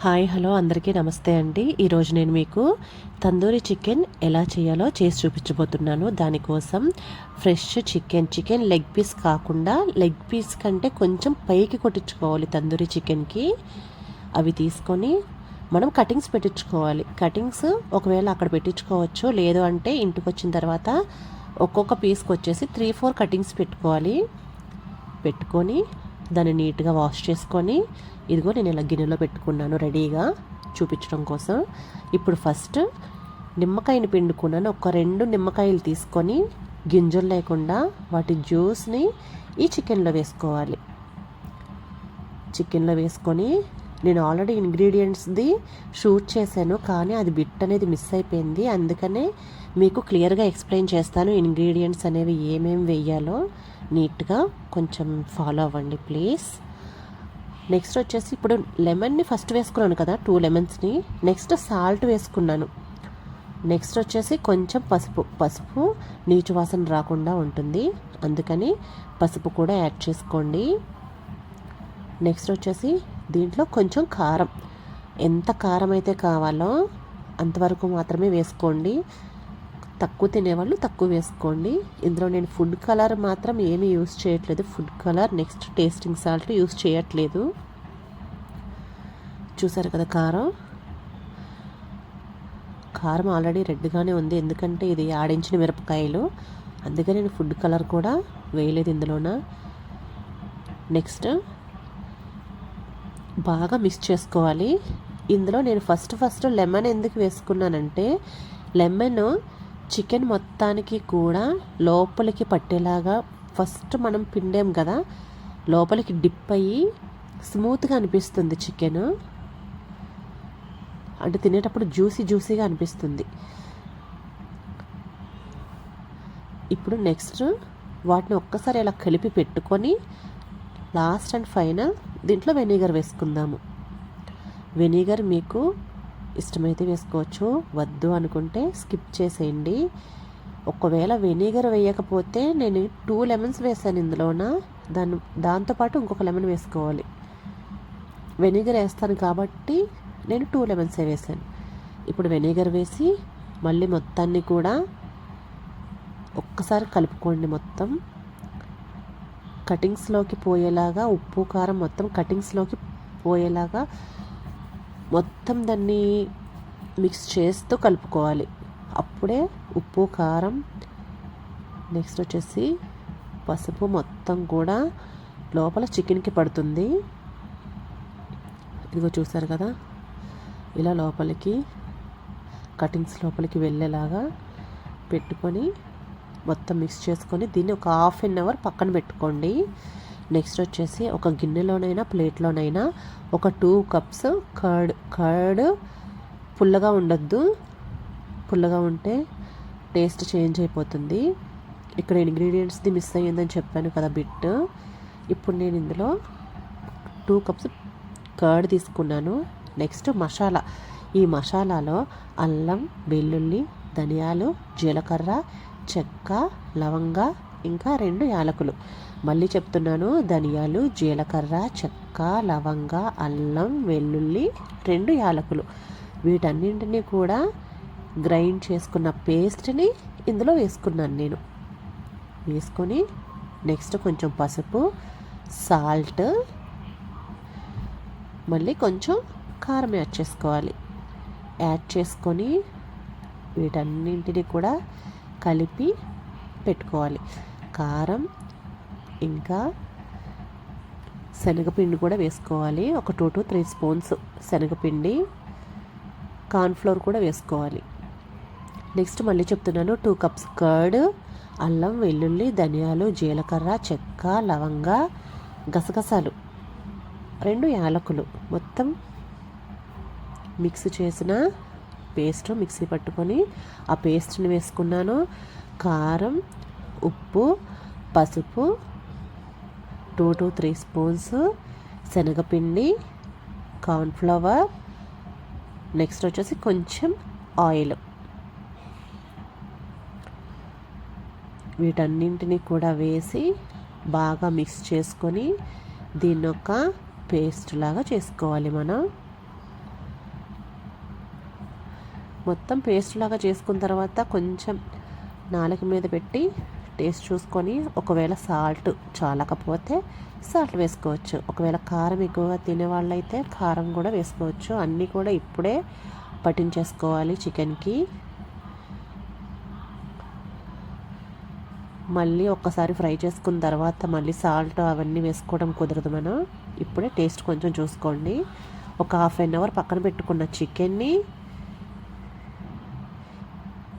Hi hello అందరికీ నమస్తే అండి. ఈరోజు నేను మీకు తందూరి చికెన్ ఎలా చేయాలో చేసి చూపించబోతున్నాను. దానికోసం fresh chicken chicken leg piece కాకుండా లెగ్ పీస్ కంటే కొంచెం పైకి కొట్టించుకోవాలి తందూరి చికెన్కి. అవి తీసుకొని మనం కటింగ్స్ పెట్టించుకోవాలి. కటింగ్స్ ఒకవేళ అక్కడ పెట్టించుకోవచ్చు లేదు అంటే ఇంటికి వచ్చిన తర్వాత ఒక్కొక్క పీస్కి వచ్చేసి త్రీ ఫోర్ కటింగ్స్ పెట్టుకోవాలి. పెట్టుకొని దాన్ని నీట్గా వాష్ చేసుకొని ఇదిగో నేను ఇలా గిన్నెలో పెట్టుకున్నాను రెడీగా చూపించడం కోసం. ఇప్పుడు ఫస్ట్ నిమ్మకాయని పిండుకున్నాను. ఒక రెండు నిమ్మకాయలు తీసుకొని గింజలు లేకుండా వాటి జ్యూస్ని ఈ చికెన్లో వేసుకోవాలి. చికెన్లో వేసుకొని నేను ఆల్రెడీ ఇంగ్రీడియంట్స్ది షూట్ చేశాను కానీ అది బిట్ అనేది మిస్ అయిపోయింది. అందుకనే మీకు క్లియర్గా ఎక్స్ప్లెయిన్ చేస్తాను ఇంగ్రీడియంట్స్ అనేవి ఏమేమి వేయాలో. నీట్గా కొంచెం ఫాలో అవ్వండి ప్లీజ్. నెక్స్ట్ వచ్చేసి ఇప్పుడు లెమన్ని ఫస్ట్ వేసుకున్నాను కదా టూ లెమన్స్ని. నెక్స్ట్ సాల్ట్ వేసుకున్నాను. నెక్స్ట్ వచ్చేసి కొంచెం పసుపు. పసుపు నీచు వాసన రాకుండా ఉంటుంది. అందుకని పసుపు కూడా యాడ్ చేసుకోండి. నెక్స్ట్ వచ్చేసి దీంట్లో కొంచెం కారం. ఎంత కారం అయితే కావాలో అంతవరకు మాత్రమే వేసుకోండి. తక్కువ తినేవాళ్ళు తక్కువ వేసుకోండి. ఇందులో నేను ఫుడ్ కలర్ మాత్రం ఏమీ యూస్ చేయట్లేదు. Food colour next tasting salt use చేయట్లేదు. చూసారు కదా కారం? కారం ఆల్రెడీ రెడ్గానే ఉంది. ఎందుకంటే ఇది ఆడించిన మిరపకాయలు. అందుకే నేను ఫుడ్ కలర్ కూడా వేయలేదు ఇందులోన. నెక్స్ట్ బాగా మిక్స్ చేసుకోవాలి. ఇందులో నేను ఫస్ట్ ఫస్ట్ లెమన్ ఎందుకు వేసుకున్నానంటే లెమన్ చికెన్ మొత్తానికి కూడా లోపలికి పట్టేలాగా ఫస్ట్ మనం పిండాం కదా లోపలికి డిప్ అయ్యి స్మూత్గా అనిపిస్తుంది చికెన్. అంటే తినేటప్పుడు జ్యూసీ జ్యూసీగా అనిపిస్తుంది. ఇప్పుడు నెక్స్ట్ వాటిని ఒక్కసారి ఇలా కలిపి పెట్టుకొని లాస్ట్ అండ్ ఫైనల్ దీంట్లో వెనిగర్ వేసుకుందాము. వెనిగర్ మీకు ఇష్టమైతే వేసుకోవచ్చు. వద్దు అనుకుంటే స్కిప్ చేసేయండి. ఒకవేళ వెనిగర్ వేయకపోతే నేను టూ లెమన్స్ వేసాను ఇందులోన. దాని దాంతోపాటు ఇంకొక లెమన్ వేసుకోవాలి. వెనిగర్ వేస్తాను కాబట్టి నేను టూ లెమన్సే వేసాను. ఇప్పుడు వెనిగర్ వేసి మళ్ళీ మొత్తాన్ని కూడా ఒక్కసారి కలుపుకోండి మొత్తం. కటింగ్స్లోకి పోయేలాగా ఉప్పు కారం మొత్తం కటింగ్స్లోకి పోయేలాగా మొత్తం దాన్ని మిక్స్ చేస్తూ కలుపుకోవాలి. అప్పుడే ఉప్పు కారం నెక్స్ట్ వచ్చేసి పసుపు మొత్తం కూడా లోపల చికెన్కి పడుతుంది. ఇదిగో చూసారు కదా? ఇలా లోపలికి కటింగ్స్ లోపలికి వెళ్ళేలాగా పెట్టుకొని మొత్తం మిక్స్ చేసుకొని దీన్ని ఒక హాఫ్ అన్ అవర్ పక్కన పెట్టుకోండి. నెక్స్ట్ వచ్చేసి ఒక గిన్నెలోనైనా ప్లేట్లోనైనా ఒక టూ కప్స్ కర్డ్ కర్డ్ పుల్లగా ఉండొద్దు. పుల్లగా ఉంటే టేస్ట్ చేంజ్ అయిపోతుంది. ఇక్కడ ఇంగ్రీడియంట్స్ది మిస్ అయ్యిందని చెప్పాను కదా బిట్. ఇప్పుడు నేను ఇందులో టూ కప్స్ కర్డ్ తీసుకున్నాను. నెక్స్ట్ మసాలా. ఈ మసాలాలో అల్లం వెల్లుల్లి ధనియాలు జీలకర్ర చెక్క లవంగ ఇంకా రెండు యాలకులు. మళ్ళీ చెప్తున్నాను. ధనియాలు జీలకర్ర చెక్క లవంగ అల్లం వెల్లుల్లి రెండు యాలకులు. వీటన్నింటినీ కూడా గ్రైండ్ చేసుకున్న పేస్ట్ని ఇందులో వేసుకున్నాను నేను. వేసుకొని నెక్స్ట్ కొంచెం పసుపు సాల్ట్ మళ్ళీ కొంచెం కారం యాడ్ చేసుకోవాలి. యాడ్ చేసుకొని వీటన్నింటినీ కూడా కలిపి పెట్టుకోవాలి. కారం ఇంకా శనగపిండి కూడా వేసుకోవాలి. ఒక టూ టు త్రీ స్పూన్స్ శనగపిండి. కార్న్ఫ్లోర్ కూడా వేసుకోవాలి. నెక్స్ట్ మళ్ళీ చెప్తున్నాను టూ కప్స్ కర్డ్ అల్లం వెల్లుల్లి ధనియాలు జీలకర్ర చెక్క లవంగ గసగసాలు. రెండు యాలకులు. మొత్తం మిక్స్ చేసిన పేస్ట్ మిక్సీ పట్టుకొని ఆ పేస్ట్ని వేసుకున్నాను. కారం ఉప్పు పసుపు టూ టు త్రీ స్పూన్స్ శనగపిండి కార్న్ఫ్లవర్. నెక్స్ట్ వచ్చేసి కొంచెం ఆయిల్. వీటన్నింటినీ కూడా వేసి బాగా మిక్స్ చేసుకొని దీన్ని ఒక పేస్ట్ లాగా చేసుకోవాలి మనం. మొత్తం పేస్ట్ లాగా చేసుకున్న తర్వాత కొంచెం నాలుక మీద పెట్టి టేస్ట్ చూసుకొని ఒకవేళ సాల్ట్ చాలకపోతే సాల్ట్ వేసుకోవచ్చు. ఒకవేళ కారం ఎక్కువగా తినే వాళ్ళైతే కారం కూడా వేసుకోవచ్చు. అన్నీ కూడా ఇప్పుడే పట్టించేసుకోవాలి చికెన్కి. మళ్ళీ ఒక్కసారి ఫ్రై చేసుకున్న తర్వాత మళ్ళీ సాల్ట్ అవన్నీ వేసుకోవడం కుదరదు మనం. ఇప్పుడే టేస్ట్ కొంచెం చూసుకోండి. ఒక హాఫ్ అన్ అవర్ పక్కన పెట్టుకున్న చికెన్ని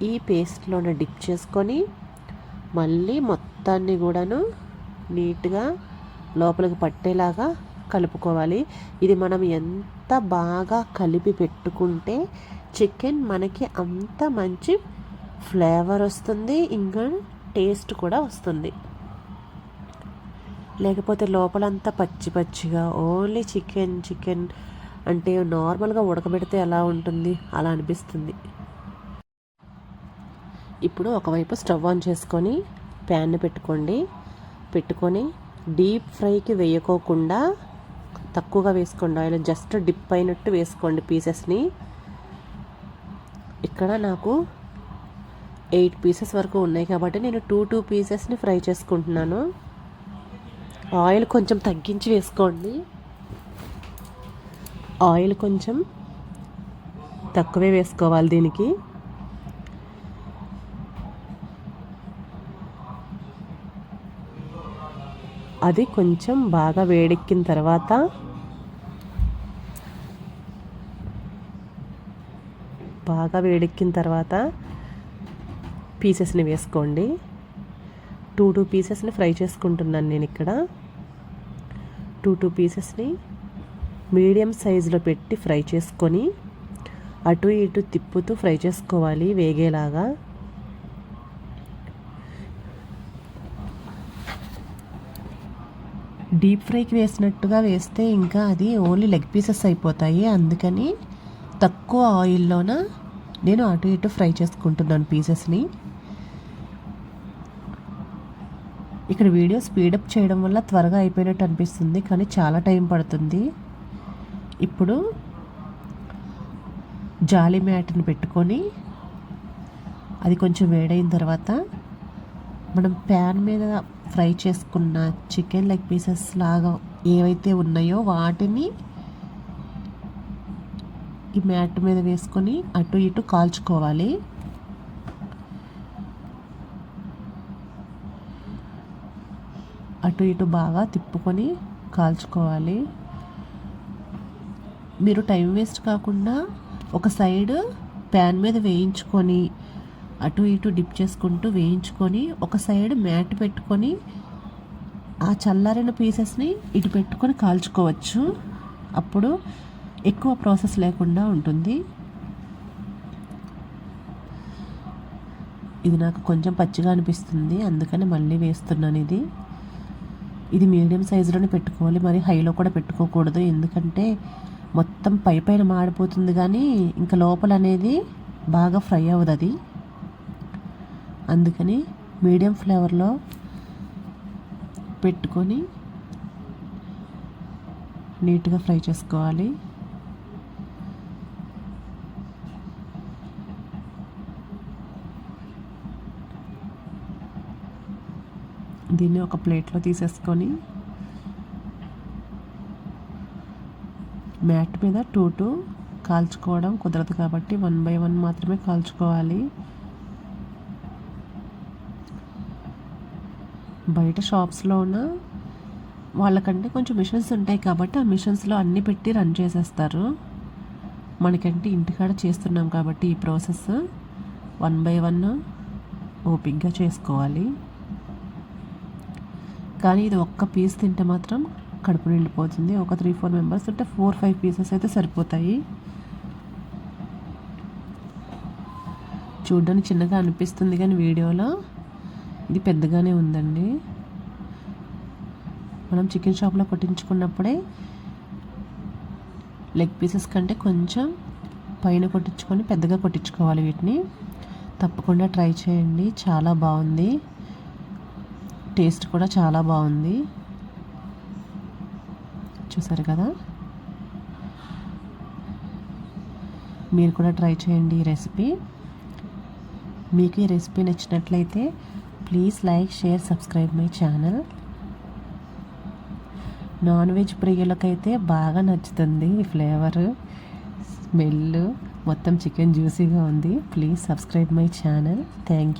ఈ పేస్ట్లోనే డిప్ చేసుకొని మళ్ళీ మొత్తాన్ని కూడాను నీట్గా లోపలికి పట్టేలాగా కలుపుకోవాలి. ఇది మనం ఎంత బాగా కలిపి పెట్టుకుంటే చికెన్ మనకి అంత మంచి ఫ్లేవర్ వస్తుంది ఇంకా టేస్ట్ కూడా వస్తుంది. లేకపోతే లోపలంతా పచ్చి పచ్చిగా ఓన్లీ చికెన్ చికెన్ అంటే నార్మల్గా ఉడకబెడితే ఎలా ఉంటుంది? అలా అనిపిస్తుంది. ఇప్పుడు ఒకవైపు స్టవ్ ఆన్ చేసుకొని ప్యాన్ పెట్టుకోండి. పెట్టుకొని డీప్ ఫ్రైకి వేయకోకుండా తక్కువగా వేసుకోండి. ఆయిల్ జస్ట్ డిప్ అయినట్టు వేసుకోండి పీసెస్ని. ఇక్కడ నాకు ఎయిట్ పీసెస్ వరకు ఉన్నాయి కాబట్టి నేను టూ టూ పీసెస్ని ఫ్రై చేసుకుంటున్నాను. ఆయిల్ కొంచెం తగ్గించి వేసుకోండి. ఆయిల్ కొంచెం తక్కువే వేసుకోవాలి దీనికి. అది కొంచెం బాగా వేడెక్కిన తర్వాత బాగా వేడెక్కిన తర్వాత పీసెస్ని వేసుకోండి. టూ టూ పీసెస్ని ఫ్రై చేసుకుంటున్నాను నేను ఇక్కడ. టూ టూ పీసెస్ని మీడియం సైజులో పెట్టి ఫ్రై చేసుకొని అటు ఇటు తిప్పుతూ ఫ్రై చేసుకోవాలి వేగేలాగా. డీప్ ఫ్రైకి వేసినట్టుగా వేస్తే ఇంకా అది ఓన్లీ లెగ్ పీసెస్ అయిపోతాయి. అందుకని తక్కువ ఆయిల్లోన నేను అటు ఇటు ఫ్రై చేసుకుంటున్నాను పీసెస్ని. ఇక్కడ వీడియో స్పీడప్ చేయడం వల్ల త్వరగా అయిపోయినట్టు అనిపిస్తుంది కానీ చాలా టైం పడుతుంది. ఇప్పుడు జాలి మ్యాట్ని పెట్టుకొని అది కొంచెం వేడైన తర్వాత మనం ప్యాన్ మీద ఫ్రై చేసుకున్న చికెన్ లెగ్ పీసెస్ లాగా ఏవైతే ఉన్నాయో వాటిని ఈ మ్యాట్ మీద వేసుకొని అటు ఇటు కాల్చుకోవాలి. అటు ఇటు బాగా తిప్పుకొని కాల్చుకోవాలి. మీరు టైం వేస్ట్ కాకుండా ఒక సైడ్ ప్యాన్ మీద వేయించుకొని అటు ఇటు డిప్ చేసుకుంటూ వేయించుకొని ఒక సైడ్ మ్యాట్ పెట్టుకొని ఆ చల్లారిన పీసెస్ని ఇటు పెట్టుకొని కాల్చుకోవచ్చు. అప్పుడు ఎక్కువ ప్రాసెస్ లేకుండా ఉంటుంది. ఇది నాకు కొంచెం పచ్చిగా అనిపిస్తుంది. అందుకని మళ్ళీ వేస్తున్నాను ఇది. ఇది మీడియం సైజులోనే పెట్టుకోవాలి. మరి హైలో కూడా పెట్టుకోకూడదు. ఎందుకంటే మొత్తం పై పైన మాడిపోతుంది కానీ ఇంకా లోపల అనేది బాగా ఫ్రై అవ్వదు అది. అందుకని మీడియం ఫ్లేవర్లో పెట్టుకొని నీట్గా ఫ్రై చేసుకోవాలి. దీన్ని ఒక ప్లేట్లో తీసేసుకొని మ్యాట్ మీద టూ టూ కాల్చుకోవడం కుదరదు కాబట్టి వన్ బై వన్ మాత్రమే కాల్చుకోవాలి. బయట షాప్స్లోన వాళ్ళకంటే కొంచెం మిషన్స్ ఉంటాయి కాబట్టి ఆ మిషన్స్లో అన్నీ పెట్టి రన్ చేసేస్తారు. మనకంటే ఇంటికాడ చేస్తున్నాం కాబట్టి ఈ ప్రాసెస్ వన్ బై వన్ ఓపిక్గా చేసుకోవాలి. కానీ ఇది ఒక్క పీస్ తింటే మాత్రం కడుపు నిండిపోతుంది. ఒక త్రీ ఫోర్ మెంబర్స్ ఉంటే ఫోర్ ఫైవ్ పీసెస్ అయితే సరిపోతాయి. చూడ్డానికి చిన్నగా అనిపిస్తుంది కానీ వీడియోలో ఇది పెద్దగానే ఉందండి. మనం చికెన్ షాప్లో కొట్టించుకున్నప్పుడే లెగ్ పీసెస్ కంటే కొంచెం పైన కొట్టించుకొని పెద్దగా కొట్టించుకోవాలి వీటిని. తప్పకుండా ట్రై చేయండి. చాలా బాగుంది. టేస్ట్ కూడా చాలా బాగుంది. చూసారు కదా? మీరు కూడా ట్రై చేయండి ఈ రెసిపీ. మీకు ఈ రెసిపీ నచ్చినట్లయితే please like share subscribe my channel non veg ప్రియులకైతే బాగా నచ్చుతుంది ఈ ఫ్లేవర్ స్మెల్ మొత్తం చికెన్ జ్యూసీగా ఉంది. Please subscribe my channel thank you